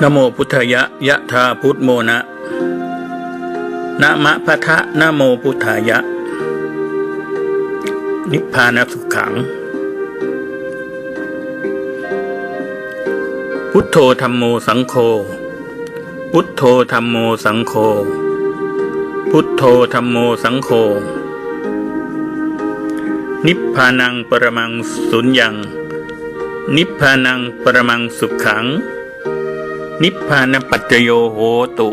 นโมพุทธายะยะธาพุทธโมนะนะมะพะทะนะโมพุทธายะ นิพพานสุขขัง พุทโธธรรมโมสังโฆพุทโธธรรมโมสังโฆพุทโธธรรมโมสังโฆนิพพานังปรมังสุญญัง นิพพานังปรมังสุขขัง นิพพานปัจจโยโหตุ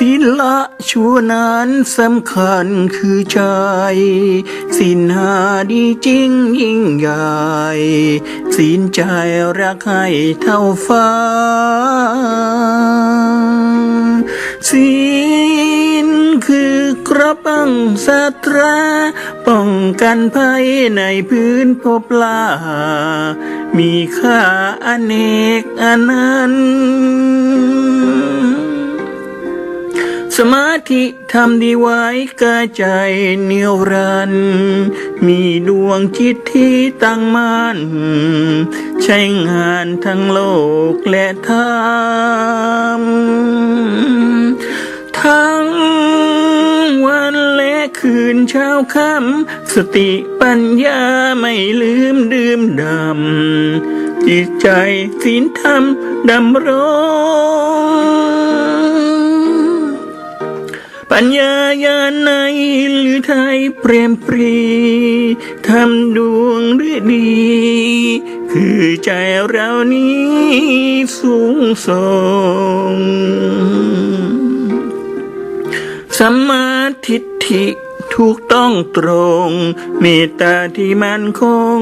ศีละชั่วนั้นสำคัญคือใจสินหาดีจริงยิ่งใหญ่สินใจรักให้เท่าฟ้าศีลคือกระปังสตราป้องกันภัยในพื้นพบลา มีค่าอเนกอนันต์ สมาธิทำดีไว้กายใจเหนียวรัน มีดวงจิตที่ตั้งมั่นใช้งานทั้งโลกและธรรมทั้งวันและคืนเช้าค่ำสติปัญญาไม่ลืมดื่มดำจิตใจศีลธรรมดำรง ปัญญาญาณในหรือไทยเปรมปรีทำดวงหรือดี คือใจเรานี้สูงส่งสัมมาทิฏฐิถูกต้องตรง เมตตาที่มั่นคง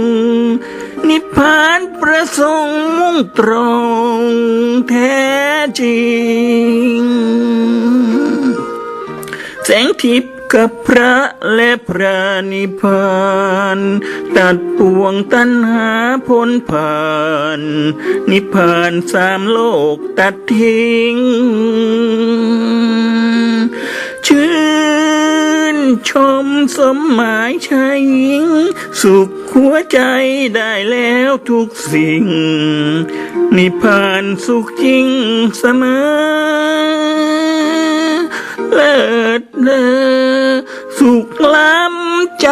นิพพานประสงค์มุ่งตรงแท้จริง แสงทิพย์กับพระและพระนิพพานตัดปวงตัณหาพ้นผ่าน นิพพานสามโลกตัดทิ้ง ชื่นชมสมหมายชายหญิง สุขหัวใจได้แล้วทุกสิ่ง นิพพานสุขจริงเสมอ ลิศเลอสุขล้ำใจ